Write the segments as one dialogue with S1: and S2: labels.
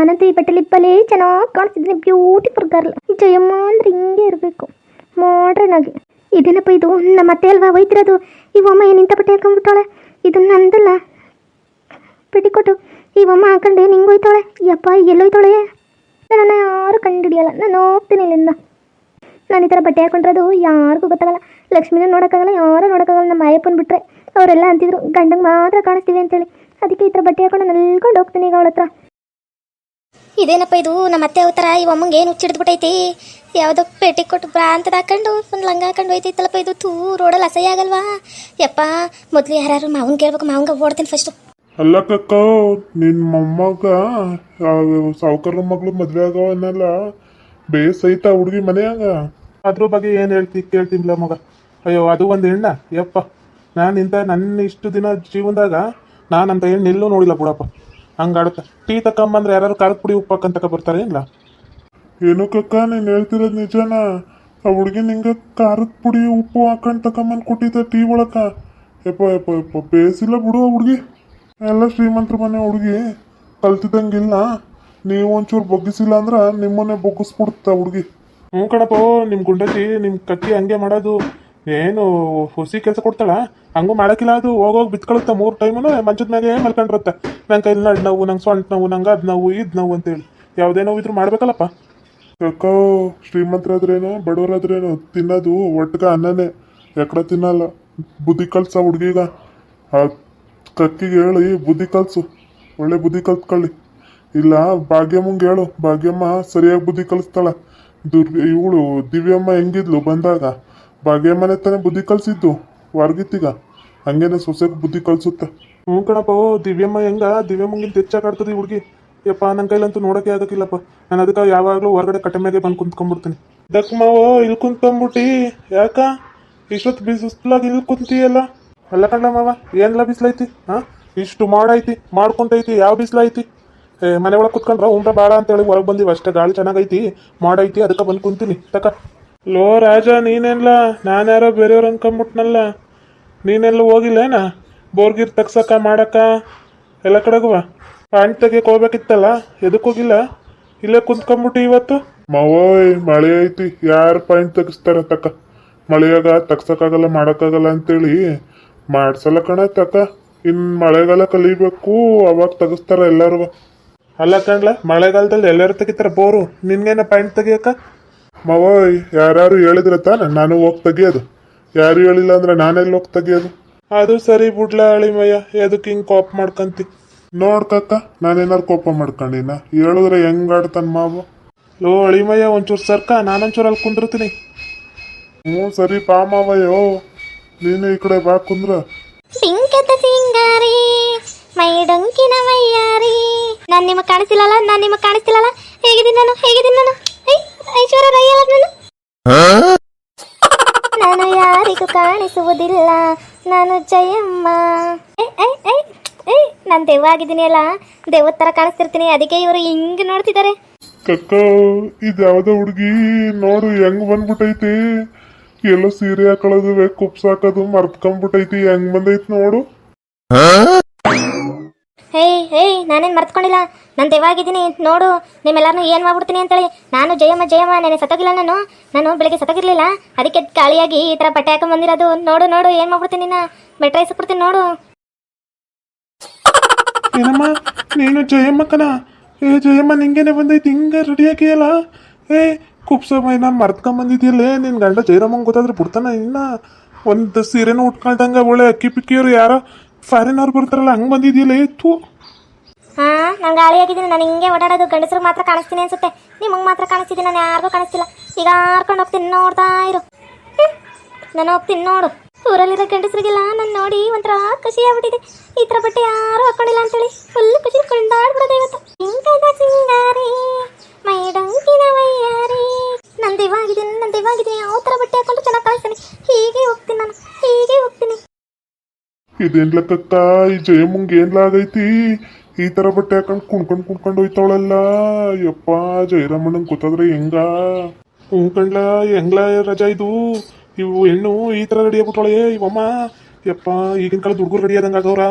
S1: ನಾನಂತೂ ಈ ಬಟ್ಟೆ ಲಿಪ್ಪಲ್ಲಿ ಚೆನ್ನಾಗಿ ಕಾಣಿಸ್ತಿದ್ದೀನಿ ಬ್ಯೂಟಿಫುಲ್ ಗರ್ಲ್ ಜಯಮ್ಮ ಅಂದ್ರೆ ಹಿಂಗೆ ಇರಬೇಕು. ಮಾಡ್ರನ್ ಆಗಿ. ಇದೇನಪ್ಪ ಇದು ನಮ್ಮ ಅತ್ತೆ ಅಲ್ವಾ? ಒಯ್ತಿರೋದು? ಇವಮ್ಮ ಏನು ಇಂಥ ಬಟ್ಟೆ ಹಾಕೊಂಡ್ಬಿಟ್ಟಾಳೆ? ಇದು ನಂದಲ್ಲ. ಪೆಟ್ಟಿಕೊಟ್ಟು ಇವಮ್ಮ ಹಾಕೊಂಡೆ, ನಿಂಗೆ ಹೋಯ್ತಾಳೆ ಯಪ್ಪ ಎಲ್ಲೋಯ್ತಾಳೆ ನನ್ನ ಯಾರು ಕಂಡುಹಿಡಿಯಲ್ಲ. ನಾನು ಹೋಗ್ತೀನಿ ಇಲ್ಲಿಂದ. ನಾನು ಈ ಥರ ಬಟ್ಟೆ ಹಾಕೊಂಡಿರೋದು ಯಾರಿಗೂ ಗೊತ್ತಾಗಲ್ಲ. ಲಕ್ಷ್ಮಿನ ನೋಡೋಕ್ಕಾಗಲ್ಲ, ಯಾರು ನೋಡೋಕ್ಕಾಗಲ್ಲ. ನಮ್ಮ ಅಯ್ಯಪ್ಪನ ಬಿಟ್ಟರೆ ಅವರೆಲ್ಲ ಅಂತಿದ್ರು, ಗಂಡಂಗೆ ಮಾತ್ರ ಕಾಣಿಸ್ತೀವಿ ಅಂತೇಳಿ. ಅದಕ್ಕೆ ಈ ಥರ ಬಟ್ಟೆ ಹಾಕೊಂಡು ನಲ್ಕೊಂಡು ಹೋಗ್ತೀನಿ ಈಗ ಅವಳ ಹತ್ರ ಇದೇನಪ್ಪ ಇದು? ನಮ್ಮ ಅತ್ತೆ ಅವತರ ಈ ಅಮ್ಮಂಗೆ ಏನು ಹುಚ್ಚಿಡ್ದ್ಬಿಟ್ಟೈತಿ ಯಾವುದೋ ಪೇಟೆ ಕೊಟ್ಟು ಬ್ರಾಂತದ ಹಾಕೊಂಡು ಒಂದು ಲಂಗ ಹಾಕೊಂಡು ಹೋಯ್ತೈತಲ್ಲಪ್ಪ ಇದು? ತೂ ರೋಡಲ್ಲಿ ಅಸಹ್ಯ ಆಗಲ್ವಾ? ಯಪ್ಪ ಮೊದಲು ಯಾರು ಮಾವನ್ ಕೇಳ್ಬೇಕು ಮಾವಂಗ ಓಡ್ತೀನಿ ಫಸ್ಟು
S2: ಅಲ್ಲ ಕಕ್ಕ ನಿನ್ನ ಮೊಮ್ಮಗ ಸಾವುಕಾರ ಮಗಳು ಮದ್ವೆ ಆಗವನ್ನೆಲ್ಲ ಬೇಸೈತ ಹುಡುಗಿ ಮನೆಯಾಗ
S3: ಅದ್ರ ಬಗ್ಗೆ ಏನು ಹೇಳ್ತಿ ಕೇಳ್ತೀನಿಲ್ಲ ಮಗ? ಅಯ್ಯೋ ಅದು ಒಂದು ಹೆಣ್ಣ ಯಪ್ಪ. ನಾನು ಇಂಥ ನನ್ನ ಇಷ್ಟು ದಿನ ಜೀವನದಾಗ ಅಂತ ಹೆಣ್ಣು ಎಲ್ಲೂ ನೋಡಿಲ್ಲ ಬಿಡಪ್ಪ. ಹಂಗಾಡುತ್ತೆ ಟೀ ತಕೊಂಬಂದ್ರೆ ಯಾರು ಖಾರದ ಪುಡಿ ಉಪ್ಪು ಹಾಕಂತಕ ಬರ್ತಾರೆ ಇಲ್ಲ
S2: ಏನು ಕಕ್ಕ ನೀನ್ ಹೇಳ್ತಿರೋದು ನಿಜಾನ? ಆ ಹುಡುಗಿ ನಿಂಗೆ ಖಾರದ ಪುಡಿ ಉಪ್ಪು ಹಾಕೊಂಡು ತಕೊಂಬಂದ್ ಕೊಟ್ಟಿದ್ದ ಟೀ ಒಳಕ ಯಪ್ಪ ಯಪ್ಪ ಯಪ್ಪ ಬೇಸಿಲ್ಲ ಬಿಡು ಆ ಹುಡುಗಿ. ಎಲ್ಲ ಶ್ರೀಮಂತರ ಮನೆ ಹುಡುಗಿ. ಕಲ್ತಿದ್ದಂಗಿಲ್ಲ ನೀವು ಒಂಚೂರು ಬೊಗ್ಗಿಸಿಲ್ಲ ಅಂದ್ರೆ ನಿಮ್ಮನ್ನೇ ಬೊಗ್ಗಿಸ್ಬಿಡುತ್ತ ಹುಡುಗಿ.
S3: ಹ್ಞೂ ಕಣಪ್ಪ ನಿಮ್ಮ ಗುಂಡತಿ ನಿಮ್ಮ ಕಟ್ಟಿ ಹಂಗೆ ಮಾಡೋದು. ಏನು ಹುಸಿ ಕೆಲಸ ಕೊಡ್ತಾಳ? ಹಂಗೂ ಮಾಡಕ್ಕಿಲ್ಲ ಅದು. ಹೋಗೋಗಿ ಬಿತ್ಕೊಳುತ್ತೆ ಮೂರು ಟೈಮು ಮಂಚದ ಮ್ಯಾಗೆ ಮಲ್ಕೊಂಡಿರುತ್ತೆ. ನಂಗೆ ಕೈಲಿ ನಡ್ ನೋವು, ನಂಗೆ ಸೊಂಟ ನೋವು, ನಂಗೆ ಅದು ನೋವು, ಇದು ನೋವು ಅಂತೇಳಿ. ಯಾವುದೇ ನೋವು ಇದ್ರೂ ಮಾಡ್ಬೇಕಲ್ಲಪ್ಪ.
S2: ಯಾಕೋ ಶ್ರೀಮಂತರಾದ್ರೇನು, ಬಡವರಾದ್ರೇನು ತಿನ್ನೋದು ಒಟ್ಟಿಗೆ ಅನ್ನನೇ. ಎಕಡೆ ತಿನ್ನಲ್ಲ. ಬುದ್ಧಿ ಕಲ್ಸ ಹುಡುಗಿಗ. ಆ ಕಕ್ಕಿಗೆ ಹೇಳಿ, ಬುದ್ಧಿ ಕಲ್ಸು. ಒಳ್ಳೆ ಬುದ್ಧಿ ಕಲ್ತ್ಕೊಳ್ಳಿ. ಇಲ್ಲ, ಭಾಗ್ಯಮ್ಮಂಗೆ ಹೇಳು. ಭಾಗ್ಯಮ್ಮ ಸರಿಯಾಗಿ ಬುದ್ಧಿ ಕಲಿಸ್ತಾಳ. ದುರ್ಗ ಇವಳು ದಿವ್ಯಮ್ಮ ಹೆಂಗಿದ್ಲು ಬಂದಾಗ? ಭಾಗ್ಯಮ್ಮನೆ ತಾನೇ ಬುದ್ಧಿ ಕಲ್ಸಿದ್ದು, ವಾರ್ಗಿತ್ತೀಗ. ಹಂಗೇನೆ ಸೊಸೆಗೆ ಬುದ್ಧಿ ಕಲ್ಸುತ್ತೆ.
S3: ಹ್ಞೂ ಕಣಪ್ಪ, ಓ, ದಿವ್ಯಮ್ಮ ಹೆಂಗ? ದಿವ್ಯಮ್ಮಂಗಿಂತ ಹೆಚ್ಚಾಗಿ ಈ ಹುಡುಗಿ. ಯಪ್ಪ ನನ್ನ ಕೈಲಂತೂ ನೋಡೋಕೆ ಆಗಕ್ಕಿಲ್ಲಪ್ಪ. ನಾನು ಅದಕ್ಕೆ ಯಾವಾಗಲೂ ಹೊರಗಡೆ ಕಟ್ಟೆ ಮೇಲೆ ಬಂದು ಕುಂತ್ಕೊಂಡ್ಬಿಡ್ತೀನಿ. ದಕ್ ಮಾವೋ ಇಲ್ಲಿ ಕುಂತ್ಕೊಂಡ್ಬಿಟ್ಟಿ. ಯಾಕ? ಇಷ್ಟೊತ್ತು ಬಿಸಿಲಾಗಿ ಇಲ್ಲಿ ಕುಂತೀಯಲ್ಲ? ಅಲ್ಲ ಕಣ್ಣ ಮಾವ ಏನೆಲ್ಲ ಬಿಸಿಲೈತಿ ಹಾಂ? ಇಷ್ಟು ಮಾಡೈತಿ, ಮಾಡ್ಕೊಂತೈತಿ, ಯಾವ ಬಿಸಿಲೈತಿ ಮನೆ ಒಳಗೆ ಕುತ್ಕೊಂಡ್ರ ಉಂಡ್ರ ಬಾಳ ಅಂತೇಳಿ ಹೊರಗೆ ಬಂದಿವಿ ಅಷ್ಟೇ, ಗಾಳಿ ಚೆನ್ನಾಗೈತಿ, ಮಾಡೈತಿ, ಅದಕ್ಕೆ ಬಂದು ಕುಂತೀನಿ. ತಕ. ಲೋ ರಾಜ ನೀನೆಲ್ಲ ನಾನ್ಯಾರೋ ಬೇರೆಯವ್ರು ಅನ್ಕೊಂಬಿಟ್ನಲ್ಲ. ನೀನೆಲ್ಲ ಹೋಗಿಲ್ಲೇನ? ಬೋರ್ಗಿರ್ ತಗ್ಸಕ್ಕ ಮಾಡಕ್ಕ ಎಲ್ಲ ಕಡೆಗುವ ಪ್ಯಾಂಟ್ ತೆಗಿಯಕ್ ಹೋಗ್ಬೇಕಿತ್ತಲ್ಲ? ಎದಕ್ ಹೋಗಿಲ್ಲ? ಇಲ್ಲೇ ಕುಂತ್ಕೊಂಬಿಟ್ಟು ಇವತ್ತು?
S2: ಮಾವೋಯ್ ಮಳೆ ಐತಿ. ಯಾರು ಪಾಯಿಂಟ್ ತೆಗಿಸ್ತಾರ ತಕ್ಕ ಮಳೆಯಾಗ ತಗ್ಸಕ್ಕಾಗಲ್ಲ ಮಾಡಕ್ಕಾಗಲ್ಲ ಅಂತೇಳಿ ಮಾಡ್ಸಲ್ಲ ಕಣ ತಕ್ಕ ಇನ್ ಮಳೆಗಾಲ ಕಲಿಬೇಕು ಅವಾಗ ತೆಗಿಸ್ತಾರ ಎಲ್ಲಾರು
S3: ಅಲ್ಲ ಕಣ್ಲ ಮಳೆಗಾಲದಲ್ಲಿ ಎಲ್ಲರೂ ತೆಗಿತಾರ ಬೋರು. ನಿನ್ಗೇನ ಪಾಯಿಂಟ್ ತೆಗಿಯಕ್ಕ
S2: ಮಾವೋಯ್ ಯಾರು ಹೇಳಿದ್ರೆ ತಾನೆ, ನಾನು ಹೋಗಿ ತೆಗಿಯೋದು. ಯಾರು ಹೇಳಿಲ್ಲ ಅಂದ್ರೆ ನಾನೆಲ್ಲಿ ಹೋಗಿ ತೆಗಿಯೋದು?
S3: ಅದು ಸರಿ ಬಿಡ್ಲ ಅಳಿಮಯ್ಯ ಎದಕ್ಕೆ ಹಿಂಗೆ ಕೋಪ ಮಾಡ್ಕಂತಿ?
S2: ನೋಡ್ಕಕ್ಕ ನಾನೇನಾರು ಕೋಪ ಮಾಡ್ಕೊಂಡಿನ? ಹೇಳಿದ್ರೆ ಹೆಂಗ್ ಆಡ್ತಾನ ಮಾವು?
S3: ಲೋ, ಅಳಿಮಯ್ಯ, ಒಂಚೂರು ಸರ್ಕ, ನಾನೊಂಚೂರು ಅಲ್ಲಿ ಕುಂದಿರ್ತೀನಿ.
S2: ಹ್ಞೂ, ಸರಿ ಪಾ ಮಾವಯ್ಯೋ. ನೀನು ಈ ಕಡೆ ಬಾ ಕುಂದ್ರ.
S1: ಸಿಂಕದ ಸಿಂಗಾರಿ, ಮೈ ಡೊಂಕಿನ ನಾನು ನಿಮಗೆ ಕಾಣಿಸ್ತಿಲ್ಲಲ್ಲ, ನಾನು ನಿಮಗೆ ಕಾಣಿಸ್ತಿಲ್ಲಲ್ಲ? ಹೇಗಿದ್ದೀನಿ ನಾನು? ಹೇಗಿದ್ದೀನಿ ನಾನು? ನಾನು ಯಾರಿಗೂ ಕಾಣಿಸುವುದಿಲ್ಲ ನಾನು ಜಯಮ್ಮ ನಾನು ದೆವ್ವ ಆಗಿದ್ದೀನಿ ಅಲ್ಲ ದೆವ್ವದ ಥರ ಕಾಣಿಸ್ತಿರ್ತೀನಿ ಅದಕ್ಕೆ ಇವರು ಹಿಂಗೆ ನೋಡ್ತಿದ್ದಾರೆ
S2: ಕಕ್ಕ ಇದ್ಯಾವ್ದ ಹುಡುಗಿ ನೋಡು ಹೆಂಗ್ ಬಂದ್ಬಿಟ್ಟೈತಿ ಎಲ್ಲೋ ಸೀರೆ ಹಾಕೊಳ್ಳೋದು ಕುಪ್ಸ್ ಹಾಕೋದು ಮರ್ತ್ಕೊಂಡ್ಬಿಟ್ಟೈತಿ ಹೆಂಗ್ ಬಂದೈತಿ ನೋಡು
S1: ಹೇ ಹೇ ನಾನೇನು ಮರ್ತ್ಕೊಂಡಿಲ್ಲ? ನಾನು ದೇವಾಗಿದ್ದೀನಿ ನೋಡು ನಿಮ್ಮೆಲ್ಲರನ್ನೂ ಏನು ಮಾಡ್ಬಿಡ್ತೀನಿ ಅಂತೇಳಿ. ನಾನು ಜಯಮ್ಮ ಜಯಮ್ಮ, ನೆನೆ ಸತ್ತೋಗಿಲ್ಲ ನಾನು. ನಾನು ಬೆಳಗ್ಗೆ ಸತೋಗಿರಲಿಲ್ಲ ಅದಕ್ಕೆ ಗಾಳಿಯಾಗಿ ಈ ಥರ ಬಟ್ಟೆ ಹಾಕೊಂಡು ಬಂದಿರೋದು ನೋಡು ನೋಡು, ಏನು ಮಾಡ್ಬಿಡ್ತೀನಿ ನಾ ಇಸ್ಬಿಡ್ತೀನಿ ನೋಡು.
S3: ಏನಮ್ಮ? ನೀನು ಜಯಮ್ಮಕ್ಕನ ಏ, ಜಯಮ್ಮ, ನಿಂಗೇನೆ ಬಂದೈತಿ. ಹಿಂಗೆ ರೆಡಿ ಹಾಕಿಯಲ್ಲ ಏ, ಕುಪ್ಸಮ್ಮ ನಾನು ನಿನ್ನ ಗಂಡ ಜಯರಾಮಂಗ್ ಗೊತ್ತಾದ್ರೆ ಬಿಡ್ತಾನ ಇನ್ನ? ಒಂದು ಸೀರೆನೂ ಉಟ್ಕೊಳ್ದಂಗೆ ಒಳ್ಳೆ ಅಕ್ಕಿ ಪಿಕ್ಕಿಯವ್ರು ಯಾರೋ? ಫಾರಿನ್ ಅವ್ರು ಬರ್ತಾರಲ್ಲ, ಹಂಗ್ ಬಂದಿದ್ಯಲ್ಲ ಥೂ.
S1: ಹಾಂ ನಾನು ಗಾಳಿಯಾಗಿದ್ದೀನಿ ನಾನು ಹಿಂಗೆ ಓಡಾಡೋದು, ಗಂಡಸ್ರಿಗೆ ಮಾತ್ರ ಕಾಣಿಸ್ತೀನಿ ಅನ್ಸುತ್ತೆ. ನಿಮಗೆ ಮಾತ್ರ ಕಾಣಿಸ್ತಿದ್ದೀನಿ ನಾನು ಯಾರಿಗೂ ಕಾಣಿಸ್ತಿಲ್ಲ. ಈಗ ಹಾರ್ಕೊಂಡು ಹೋಗ್ತೀನಿ, ನೋಡ್ತಾ ಇರು. ನಾನು ಹೋಗ್ತೀನಿ, ನೋಡು. ಊರಲ್ಲಿರೋ ಗಂಡಸ್ರಿಗೆಲ್ಲ ನಾನು ನೋಡಿ ಒಂಥರ ಖುಷಿ ಆಗ್ಬಿಟ್ಟಿದೆ ಈ ಥರ ಬಟ್ಟೆ ಯಾರು ಹಾಕೊಂಡಿಲ್ಲ ಅಂತೇಳಿ ಫುಲ್ ಖುಷಿ, ಕೊಂಡಾಡ್ಬಿಡೋದು ಇವತ್ತು. ಹಿಂಗ ಸಿಂಗಾರಿ
S2: ಇದೇನ್ಲಕ್ಕ ಈ ಜಯಮುಂಗ್ ಏನ್ಲಾಗೈತಿ ಈ ತರ ಬಟ್ಟೆ ಹಾಕೊಂಡ್ ಕುಣ್ಕೊಂಡ್ ಕುಣ್ಕೊಂಡ್ ಹೋಯ್ತಾವಳಲ್ಲ. ಯಪ್ಪ, ಜಯರಾಮಣ್ಣಂಗ್ ಗೊತ್ತಾದ್ರೆ ಹೆಂಗ?
S3: ಕುಣ್ಕಂಡ್ಲ ಹೆಂಗ್ಲ ರಜಾ ಇದು? ಇವು ಹೆಣ್ಣು ಈ ತರ ರೆಡಿ ಆಗ್ಬಿಟ್ಟಾಳೆ, ಇವಮ್ಮ. ಯಪ್ಪ, ಈಗಿನ ಕಾಲದ ಹುಡುಗರು ರೆಡಿ ಆದಂಗೆ ಆಗವ್ರ.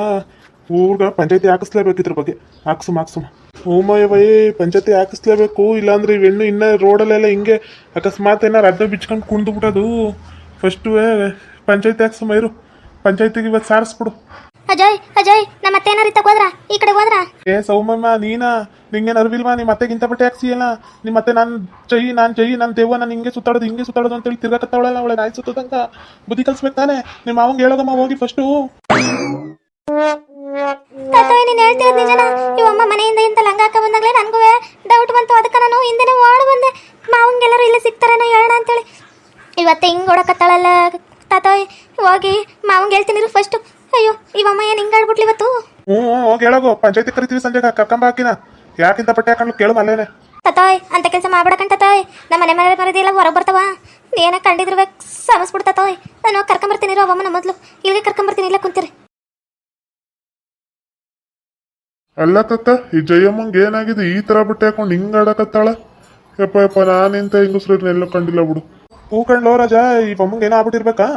S3: ಊರ್ಗ ಪಂಚಾಯತಿ ಹಾಕಿಸ್ಲೇಬೇಕು ಇದ್ರ ಬಗ್ಗೆ. ಹಾಕ್ಸು ಹಾಕ್ಸು. ಓಮಯ್ಯವೈ ಪಂಚಾಯತಿ ಹಾಕಿಸ್ಲೇಬೇಕು. ಇಲ್ಲಾಂದ್ರೆ ಇವೆಣ್ಣು ಇನ್ನ ರೋಡಲ್ಲೆಲ್ಲ ಹಿಂಗೆ ಅಕಸ್ಮಾತ್ ಏನಾರ ಅರ್ಧ ಬಿಚ್ಕೊಂಡು ಕುಣ್ದು ಬಿಟ್ಟದು ಫಸ್ಟು ಪಂಚಾಯತಿ ಹಾಕ್ಸು ಮೈರು. ಪಂಚಾಯತಿಗೆ ಇವತ್ತು ಸಾರಿಸ್ಬಿಡು.
S4: ಅಜಯ್ ಅಜಯ್ ನಮ್ಮ ಮತ್ತೆ ಏನಾರು ಹೋದ್ರ? ಈ ಕಡೆ ಹೋದ್ರ?
S3: ಏ ಸೌಮಮ್ಮ ನೀನಾ? ನಿಂಗೇನು ಅರಿವಿಲ್ವಾ ನಿಮ್ಮ ಅತ್ತೆಗಿಂತ ಬಟ್ಟೆ ಹಾಕ್ಸಿಯಲ್ಲ ನಿಮ್ಮ ಮತ್ತೆ ನಾನು ಚೈ ನಾನು ಚೈ ನಾನು ದೇವ ನಾನು ಹಿಂಗೆ ಸುತ್ತಾಡೋದು ಹಿಂಗೆ ಸುತ್ತಾಡೋದು ಅಂತೇಳಿ ತಿರ್ಗಾಕತ್ತಾವಳಲ್ಲ ಅವಳೆ? ನಾಯಿ ಸುತ್ತದಂತ ಬುದ್ಧಿ ಕಲ್ಸ್ಬೇಕು ತಾನೆ? ನಿಮ್ಮ ಅವಂಗೆ ಹೇಳೋದಮ್ಮ ಹೋಗಿ ಫಸ್ಟು
S4: ತಾತೋಯ್ ನೀನು ಹೇಳ್ತಿರೋದು ನಿಜನಾ? ಇವಮ್ಮ ಮನೆಯಿಂದ ಇಂತ ಲಂಗ ಹಾಕ ಬಂದಾಗಲೇ ನನಗೂ ಡೌಟ್ ಬಂತು. ಅದಕ್ಕೆ ನಾನು ಹಿಂದೆನೇ ಓಡ್ ಬಂದೆ. ಮಾವಂಗೆಲ್ಲರೂ ಇಲ್ಲಿ ಸಿಗ್ತಾರೇನೋ ಹೇಳೋಣ ಅಂತೇಳಿ. ಇವತ್ತು ಹಿಂಗೆ ಓಡಕತ್ತಾಳಲ್ಲ ತಾತೋಯ್? ಹೋಗಿ ಹೇಳ್ತೀನಿ ಫಸ್ಟ್ ಅಯ್ಯೋ ಇವಮ್ಮ ಏನ್ ಹಿಂಗ್ ಆಡ್ಬಿಟ್ಲಿ ಇವತ್ತು?
S3: ಹ್ಞೂ ಹ್ಞೂ, ಹೋಗಿ ಹೇಳೋಗು. ಪಂಚಾಯತಿ ಕರಿತೀವಿ ಸಂಜೆ ಕರ್ಕೊಂಬ ಹಾಕಿನ ಯಾಕಿಂತ ಬಟ್ಟೆ ಹಾಕೊಂಡು ಕೇಳು ಮಲ್ಲೇನೆ.
S4: ತತಾಯ್ ಅಂತ ಕೆಲಸ ಮಾಡ್ಬಿಡಕಂತ ತಾಯ್. ನಮ್ಮ ಮನೆ ಮನೆ ಮರದಿ ಎಲ್ಲ ಹೊರಗೆ ಬರ್ತಾವ. ಏನ ಕಂಡಿದ್ರಬೇಕು ಸಮಸ್ಬಿಡ್ತಾತೋಯ್ ನಾನು ಕರ್ಕೊಂಬರ್ತೀನಿ ಇರೋ ಅವಮ್ಮನ ಮೊದಲು. ಇಲ್ಲಿಗೆ ಕರ್ಕೊಂಬರ್ತೀನಿ ಇಲ್ಲ ಕುಂತೀರಿ.
S2: ಅಲ್ಲ ತತ್ತ ಈ ಜಯಮ್ಮಂಗೆ ಏನಾಗಿದೆ? ಈ ತರ ಬಟ್ಟೆ ಹಾಕೊಂಡು ಹಿಂಗ್ ಆಡಕತ್ತಾಳ? ಯಪ್ಪ ಯಪ್ಪ ನಾನಿಂತ ಹೆಂಗಸ್ರು ಎಲ್ಲ ಕಂಡಿಲ್ಲ ಬಿಡು.
S3: ಹೂ ಕಂಡ್ಲೋ ರಾಜ ಈ ಬೊಮ್ಮಂಗೆ ಏನೋ ಆಗ್ಬಿಟ್ಟಿರ್ಬೇಕಾ?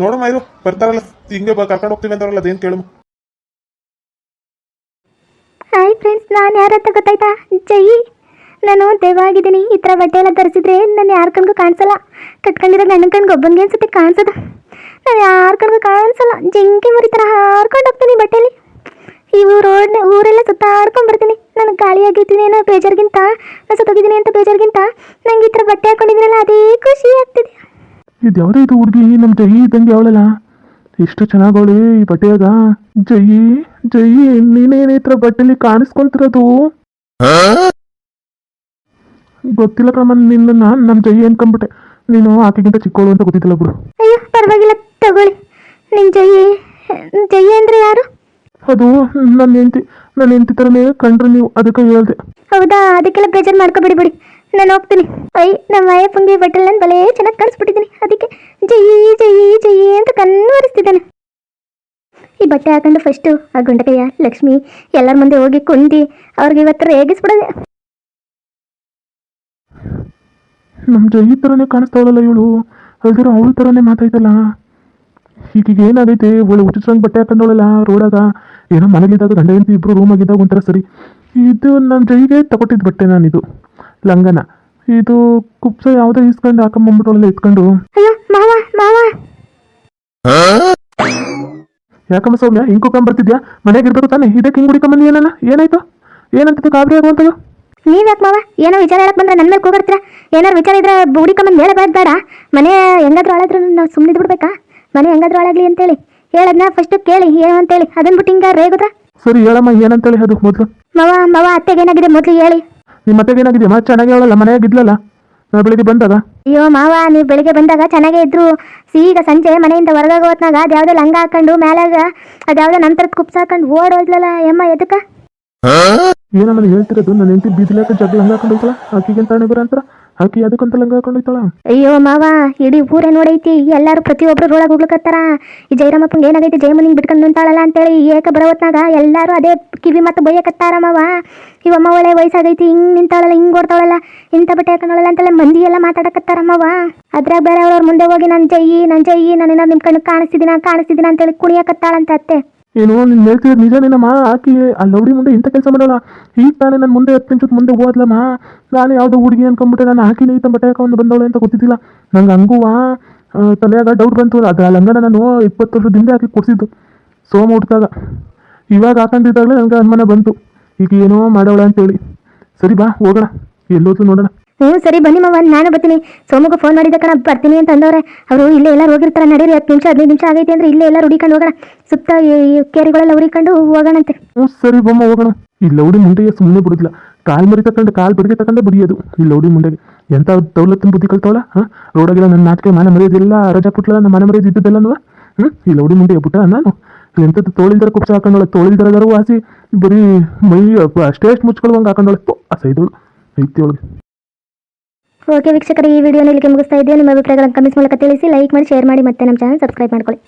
S3: ನೋಡು ಮೈರು ಬರ್ತಾರಲ್ಲ, ಹಿಂಗೆ ಕರ್ಕೊಂಡು ಹೋಗ್ತೀವಿ ಅಂತಾರಲ್ಲ, ಅದೇನು ಕೇಳು
S4: ಹಾಯ್ ಫ್ರೆಂಡ್ಸ್ ನಾನು ಯಾರಂತ ಗೊತ್ತಾಯ್ತಾ? ಜೈ. ನಾನು ದೇವಾಗಿದ್ದೀನಿ ಈ ಥರ ಬಟ್ಟೆ ಎಲ್ಲ ಧರಿಸಿದ್ರೆ ನಾನು ಯಾರ ಕಣ್ಗೂ ಕಾಣಿಸಲ್ಲ. ಕಟ್ಕೊಂಡಿರೋ ಗಂಡನ ಕಣ್ಗೆ ಒಬ್ಬನಿಗೆ ಅನ್ಸುತ್ತೆ, ಕಾಣಿಸೋದು. ನಾನು ಯಾರ ಕಣ್ಗೂ ಕಾಣಿಸಲ್ಲ. ಜಿಂಕೆ ಮರಿ ಥರ ಹಾರ್ಕೊಂಡು ಹೋಗ್ತೀನಿ ಬಟ್ಟೆಲಿ. ಇವು ರೋಡ್ ಊರೆಲ್ಲ ಸುತ್ತ ಬರ್ತೀನಿ. ನಾನು ಗಾಳಿ ಆಗಿದ್ದೀನಿ ಅನ್ನೋ ಬೇಜಾರ್ಗಿಂತ, ನಾನು ಸುತ್ತೋಗಿದ್ದೀನಿ ಅಂತ ಬೇಜಾರ್ಗಿಂತ ನಂಗೆ ಈ ಥರ ಬಟ್ಟೆ ಹಾಕೊಂಡಿದ್ದೀನಲ್ಲ, ಅದೇ ಖುಷಿ ಆಗ್ತಿದೆ.
S3: ಇದು ಯಾವುದೇ ಇದು ಹುಡುಗಿ ನಮ್ಮ ಜೈ ಇದ್ದಂಗೆ ಅವಳಲ್ಲ? ಎಷ್ಟು ಚೆನ್ನಾಗವಳೆ ಈ ಬಟ್ಟೆಯಾಗ. ಜೈ ಜೈ ನೀನೇನೇ ಈ ಥರ ಬಟ್ಟೆಲಿ ಕಾಣಿಸ್ಕೊಂತಿರೋದು ಗೊತ್ತಿಲ್ಲ ಕಮ್ಮ ನಿನ್ನ ನಮ್ಮ ಜೈ ಅನ್ಕೊಂಬಿಟ್ಟೆ ನೀನು ಆಕೆಗಿಂತ ಚಿಕ್ಕವಳು ಅಂತ ಗೊತ್ತಿದ್ದಿಲ್ಲ ಬಿಡು.
S4: ಅಯ್ಯೋ ಪರವಾಗಿಲ್ಲ ತಗೊಳ್ಳಿ. ನಿನ್ ಜೈ ಜೈ ಅಂದ್ರೆ ಯಾರು?
S3: ಅದು ನನ್ನ ಹೆಂಡತಿ ನನ್ನ ಹೆಂಡತಿ ಥರನೇ ಕಂಡ್ರೆ ನೀವು ಅದಕ್ಕೆ ಹೇಳ್ದೆ.
S4: ಹೌದಾ? ಅದಕ್ಕೆಲ್ಲ ಬೇಜಾರು ಮಾಡ್ಕೊಬೇಡಿ ಬಿಡಿ. ನಾನು ಹೋಗ್ತೀನಿ. ಐ, ನಮ್ಮ ಅಯ್ಯಪ್ಪಂಗೆ ಬಟ್ಟಲ್ ನಾನು ಬಲೇ ಚೆನ್ನಾಗಿ ಕಾಣಿಸ್ಬಿಟ್ಟಿದ್ದೀನಿ ಅದಕ್ಕೆ ಜೈ ಜೈ ಜೈ ಅಂತ ಕಣ್ಣು ಈ ಬಟ್ಟೆ ಹಾಕೊಂಡು ಫಸ್ಟು ಆ ಗುಂಡಕಯ್ಯ, ಲಕ್ಷ್ಮಿ ಎಲ್ಲರ ಮುಂದೆ ಹೋಗಿ ಕುಂದಿ ಅವ್ರಿಗೆ ಇವತ್ತು ರೇಗಿಸ್ಬಿಡೋದೆ.
S3: ನಮ್ಮ ಜೈ ಥರನೇ ಕಾಣಿಸ್ತಾವಳಲ್ಲ ಇವಳು. ಅಲ್ದಿರೋ ಅವಳ ಥರನೇ ಮಾತಾಯ್ತಲ್ಲ. ಈಗ ಏನಾಗೈತೆ? ಒಳ್ಳೆ ಉಚಿತಂಗೆ ಬಟ್ಟೆ ಹಾಕೊಂಡವಳಲ್ಲ ರೋಡಾಗ. ಏನೋ ಮನೇಲಿದ್ದಾಗ ಗಂಡ ಹೆಂಡತಿ ಇಬ್ರು ರೂಮಾಗಿದ್ದಾಗ ಒಂಥರ ಸರಿ. ಇದು ನನ್ನ ಜೈಗೆ ತಗೊಟ್ಟಿದ್ದು ಬಟ್ಟೆ ನಾನಿದು. ಲಂಗನ. ಇದು ಕುಪ್ಸ ಯಾವುದೋ ಇಸ್ಕೊಂಡು ಹಾಕೊಂಬಂದ್ಬಿಟ್ಟವಳೆಲ್ಲ ಇಸ್ಕೊಂಡು.
S4: ಅಯ್ಯೋ ಮಾವ ಮಾವ.
S3: ಯಾಕಮ್ಮ ಸೌಮ್ಯ ಹಿಂಗೆ ಕುಕೊಂಬರ್ತಿದ್ಯಾ ಮನೆಗೆ ಇರ್ಬೇಕು ತಾನೆ. ಇದಕ್ಕೆ ಹಿಂಗ್ ಹುಡುಕಮ್ಮ ಏನನ್ನ ಏನಾಯ್ತು? ಏನಂತ ಗಾಬರಿ ಆಗುವಂಥದ್ದು
S4: ನೀವ್ ಯಾಕೆ ಮಾವ? ಏನೋ ವಿಚಾರ ಹೇಳಕ್ ಬಂದ್ರೆ ನನ್ನ ಮೇಲೆ ಕೂಗಿರ್ತೀರ ಏನಾರು ವಿಚಾರ ಇದ್ರೆ ಹುಡಿಕೊಂಬಂದು ಮೇಲೆ ಬೇಡ ಬೇಡ. ಮನೆ ಹೆಂಗಾದ್ರೂ ಹಾಳಾದ್ರೂ ನಾವು ಸುಮ್ಮನೆ ಬಿಡ್ಬೇಕಾ ಮನೆ ಹೆಂಗಾದ್ರೂ ಹಾಳಾಗ್ಲಿ ಅಂತೇಳಿ. ಹೇಳದ್ನ ಫಸ್ಟ್ ಕೇಳಿ ಏನು ಅಂತೇಳಿ. ಅದನ್ ಬಿಟ್ಟು ಹಿಂಗ ರೇಗುದ್ರ?
S3: ಸರಿ ಹೇಳಮ್ಮ ಏನಂತೇಳಿ ಅದು ಮೊದಲು.
S4: ಮಾವ ಅತ್ತೆಗೆ ಏನಾಗಿದೆ ಮೊದಲು ಹೇಳಿ.
S3: ನಿಮ್ಮ ಮತ್ತೆ ಏನಾಗಿದೆ ಮಾ ಚೆನ್ನಾಗಿ ಹೇಳಲ್ಲ ಮನೆಯಾಗಿದ್ಲಲ್ಲ ನಾ ಬೆಳಿಗ್ಗೆ ಬಂದಾಗ?
S4: ಅಯ್ಯೋ ಮಾವ ನೀವು ಬೆಳಿಗ್ಗೆ ಬಂದಾಗ ಚೆನ್ನಾಗೇ ಇದ್ರು. ಈಗ ಸಂಜೆ ಮನೆಯಿಂದ ಹೊರಗಾಗ ಹೊತ್ನಾಗ ಅದ್ಯಾವ್ದೋ ಲಂಗ ಹಾಕೊಂಡು ಮ್ಯಾಲಾಗ ಅದ್ಯಾವ್ದೋ ನಂತರದ ಕುಪ್ಸ ಹಾಕೊಂಡು ಓಡೋದ್ಲಲ್ಲ ಯಮ್ಮ ಎದಕ್ಕ?
S3: ಏನಮ್ಮ ನೀನ್ ಹೇಳ್ತಿರೋದು? ನನ್ನ ಹೆಂಡತಿ ಬೀದಿಲಾಕ ಲಂಗ ಹಾಕೊಂಡು ಹಾಕೊಂಡೋಯ್ತಳ ಆಕಿಗೆ ಅಂತ ಹಣೆ ಬರ ಅಂತಾರ ಆಕಿ ಅದಕ್ಕಂತ ಲಂಗ ಹಾಕೊಂಡೋಯ್ತಳ
S4: ಅಯ್ಯೋ ಮಾವ ಇಡೀ ಊರೇ ನೋಡೈತಿ. ಎಲ್ಲಾರು ಪ್ರತಿಯೊಬ್ರು ರೋಡಾಗ ಹೋಗ್ಲಿಕತ್ತಾರ. ಈ ಜೈರಾಮಪ್ಪಂಗೆ ಏನಾಗೈತಿ? ಜಯಮನಿಗೆ ಬಿಟ್ಕೊಂಡು ನಿಂತಾಳಲ್ಲ ಅಂತೇಳಿ ಏಕ ಬರೋ ಹೊತ್ನಾಗ ಎಲ್ಲಾರು ಅದೇ ಕಿವಿ ಮತ್ತು ಬೈಯಕತ್ತಾರಮ್ಮವ ಇವಮ್ಮ ಒಳ್ಳೆ ವಯಸ್ಸಾಗೈತಿ, ಹಿಂಗ್ ನಿಂತಾಳಲ್ಲ, ಹಿಂಗ್ ಓಡ್ತಾಳಲ್ಲ, ಇಂಥ ಬಟ್ಟೆ ಹಾಕೊಂಡಳಲ್ಲ ಅಂತೆಲ್ಲ ಮಂದಿ ಎಲ್ಲ ಮಾತಾಡಕತ್ತಾರಮ್ಮವ ಅದ್ರಾಗ ಬೇರೆ ಅವ್ರವ್ರ ಮುಂದೆ ಹೋಗಿ ನನ್ನ ಜೈ ನನ್ನ ಜೈ, ನಾನು ಏನಾದ್ರು ನಿಮ್ಮ ಕಣ್ಣು ಕಾಣಿಸ್ತಿದ್ದೀನ ಕಾಣಿಸ್ತಿದ್ದೀನ ಅಂತೇಳಿ ಕುಣಿಯಕತ್ತಾಳಂತ ಅತ್ತೆ.
S3: ಏನೋ ನಿನ್ ಹೇಳ್ತಿದ್ರೆ ನಿಜ ನಿನ್ನಮ್ಮ ಆಕಿ ಆ ಲೌಡಿ ಮುಂದೆ ಇಂಥ ಕೆಲಸ ಮಾಡೋಲ್ಲ. ಈಗ ತಾನೇ ನನ್ನ ಮುಂದೆ ಹತ್ತು ನಿಮಿಷದ ಮುಂದೆ ಹೋದ್ಲಮ್ಮ ನಾನು ಯಾವುದೋ ಹುಡುಗಿ ಅನ್ಕೊಂಡ್ಬಿಟ್ಟೆ ನಾನು ಹಾಕಿನೇ ಈತ ಬಟ್ಟೆ ಹಾಕೊಂಡು ಬಂದವಳೆ ಅಂತ ಗೊತ್ತಿದ್ದಿಲ್ಲ. ನಂಗೆ ಹಂಗುವ ತಲೆಯಾಗ ಡೌಟ್ ಬಂತು. ಅದು ಲಂಗನ ನಾನು ಇಪ್ಪತ್ತು ವರ್ಷದ ಹಿಂದೆ ಹಾಕಿ ಕೊಡ್ಸಿದ್ದು, ಸೋಮ ಹುಟ್ಟಿದಾಗ ಇವಾಗ ಹಾಕೊಂಡಿದ್ದಾಗಲೇ ನನಗೆ ಅನುಮಾನ ಬಂತು. ಈಗ ಏನೋ ಮಾಡವಳ ಅಂತೇಳಿ. ಸರಿ ಬಾ ಹೋಗೋಣ. ಎಲ್ಲೋದ್ರು ನೋಡೋಣ.
S4: ಹ್ಞೂ ಸರಿ ಬನ್ನಿ ಮಾವ ನಾನು ಬರ್ತೀನಿ. ಸೋಮಗ ಫೋನ್ ಮಾಡಿದ ಕಣ ಬರ್ತೀನಿ ಅಂತ ಅಂದವ್ರೆ. ಅವರು ಇಲ್ಲೇ ಎಲ್ಲ ಹೋಗಿರ್ತಾರೆ ನಡೀರಿ ಹತ್ತು ನಿಮಿಷ ಹದಿನೈದು ನಿಮಿಷ ಆಗೈತೆ ಅಂದ್ರೆ ಇಲ್ಲೇ ಎಲ್ಲ ಹುಡಿಕೊಂಡು ಹೋಗೋಣ. ಸುತ್ತ ಕೇರಿಗಳೆಲ್ಲ ಅಂತೆ ಹೋಗೋಣಂತೆ.
S3: ಹ್ಞೂ ಸರಿ ಬೊಮ್ಮ ಹೋಗೋಣ. ಈ ಲೌಡಿ ಮುಂದೆ ಸುಮ್ಮನೆ ಬಿಡುದಿಲ್ಲ. ಕಾಲ್ ಮರಿ ತಕೊಂಡು ಕಾಲ್ ಬಡಿಗೆ ತಕೊಂಡೆ ಬಡಿಯೋದು. ಈ ಲೌಡಿ ಮುಂದೆ ಎಂತ ದೌಲತ್ತಿನ ಬುದ್ಧಿ ಕಲ್ತವಳ? ಹಾಂ? ರೋಡಾಗೆಲ್ಲ ನನ್ನ ನಾಟಕ ಮನೆ ಮರೆಯೋದಿಲ್ಲ ರಜಾ ಪುಟ್ಲ ನನ್ನ ಮನೆ ಮರೆಯೋದು ಇದ್ದದ್ದೆಲ್ಲನೂ? ಹ್ಞೂ ಈ ಲೌಡಿ ಮುಂದೆ ಬಿಟ್ಟ ನಾನು? ಎಂಥದ್ದು ತೋಳಿಲ್ದರ ಕುಪ್ಸ ಹಾಕೊಂಡೋಳ ತೋಳಿಲ್ದರಗಾರು ವಾಸಿ ಬರೀ ಮೈ, ಅಪ್ಪ, ಅಷ್ಟೇ ಅಷ್ಟು ಮುಚ್ಕೊಳ್ಳುವಂಗೆ ಹಾಕೊಂಡೋಳೆ ಆ ಸೈದೋಳು ಐತಿಯೊಳಗೆ
S4: ಓಕೆ ವೀಕ್ಷಕರು, ಈ ವಿಡಿಯೋನ ಇಲ್ಲಿಗೆ ಮುಗಿಸ್ತಾ ಇದ್ದೇವೆ ನಿಮ್ಮ ಅಭಿಪ್ರಾಯಗಳನ್ನು ಕಮೆಂಟ್ಸ್ ಮೂಲಕ ತಿಳಿಸಿ ಲೈಕ್ ಮಾಡಿ ಶೇರ್ ಮಾಡಿ ಮತ್ತೆ ನಮ್ಮ ಚಾನಲ್ ಸಬ್ಸ್ಕ್ರೈಬ್ ಮಾಡ್ಕೊಳ್ಳಿ.